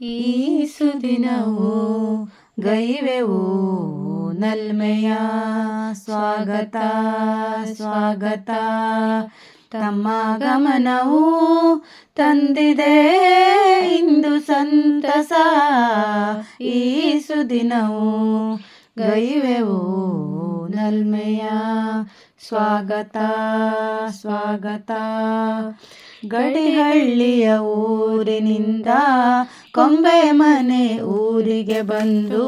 ಈ ಗೈವೆವು ನಲ್ಮೆಯ ಸ್ವಾಗತ ಸ್ವಾಗತ. ತಮ್ಮ ಗಮನವು ತಂದಿದೆ ಇಂದು ಸಂತಸ. ಈ ಸುದಿನವು ಗೈವೆವು ನಲ್ಮೆಯ ಸ್ವಾಗತ ಸ್ವಾಗತ. ಗಡಿಹಳ್ಳಿಯ ಊರಿನಿಂದ ಕೊಂಬೆ ಮನೆ ಊರಿಗೆ ಬಂದು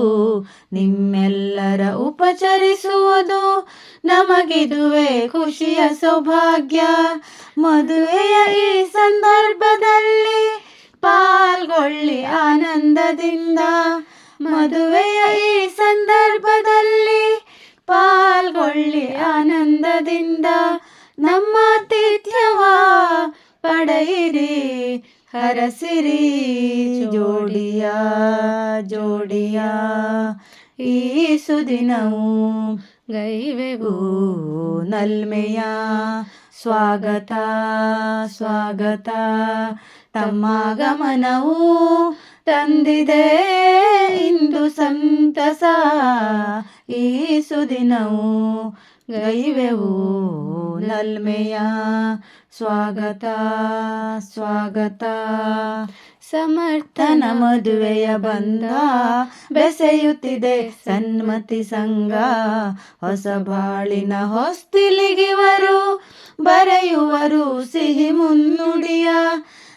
ನಿಮ್ಮೆಲ್ಲರ ಉಪಚರಿಸುವುದು ನಮಗಿದುವೆ ಖುಷಿಯ ಸೌಭಾಗ್ಯ. ಮದುವೆಯ ಈ ಸಂದರ್ಭದಲ್ಲಿ ಪಾಲ್ಗೊಳ್ಳಿ ಆನಂದದಿಂದ. ಮದುವೆಯ ಈ ಸಂದರ್ಭದಲ್ಲಿ ಪಾಲ್ಗೊಳ್ಳಿ ಆನಂದದಿಂದ. ನಮ್ಮ ಪಡೆಯಿರಿ ಹರಸಿರಿ, ಜೋಡಿಯ ಜೋಡಿಯ. ಈ ಸುದಿನವು ಗೈವೆವು ನಲ್ಮೆಯ. ಸ್ವಾಗತ ಸ್ವಾಗತ. ತಮ್ಮ ಗಮನವು ತಂದಿದೆ ಇಂದು ಸಂತಸ. ಈ ಸುದಿನವು ಗೈವೆವು ನಲ್ಮೆಯ ಸ್ವಾಗತ ಸ್ವಾಗತ. ಸಮರ್ಥನ ಮದುವೆಯ ಬಂದ ಬೆಸೆಯುತ್ತಿದೆ ಸನ್ಮತಿ ಸಂಘ. ಹೊಸ ಬಾಳಿನ ಹೊಸ್ತಿಲಿಗಿವರು ಬರೆಯುವರು ಸಿಹಿ ಮುನ್ನುಡಿಯ.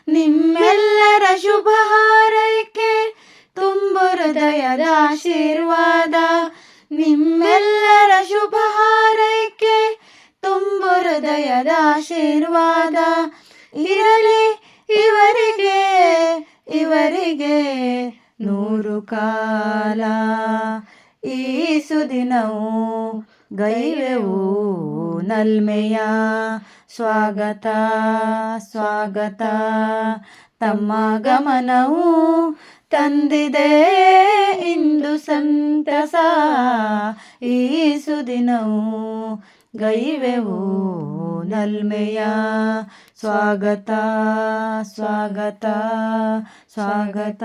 ನಿಮ್ಮೆಲ್ಲರ ಶುಭ ಹಾರೈಕೆ ತುಂಬ ಹೃದಯದ ಆಶೀರ್ವಾದ. ನಿಮ್ಮೆಲ್ಲರ ಶುಭ ತುಂಬು ಹೃದಯದ ಆಶೀರ್ವಾದ ಇರಲಿ ಇವರಿಗೆ ಇವರಿಗೆ ನೂರು ಕಾಲ. ಈ ಸುದಿನವು ಗೈವೆವು ನಲ್ಮೆಯ. ಸ್ವಾಗತ ಸ್ವಾಗತ. ತಮ್ಮ ಗಮನವು ತಂದಿದೆ ಇಂದು ಸಂತಸ. ಈ ಸುದಿನವು ಗೈವೆವು ನಲ್ಮೆಯ. ಸ್ವಾಗತ ಸ್ವಾಗತ ಸ್ವಾಗತ.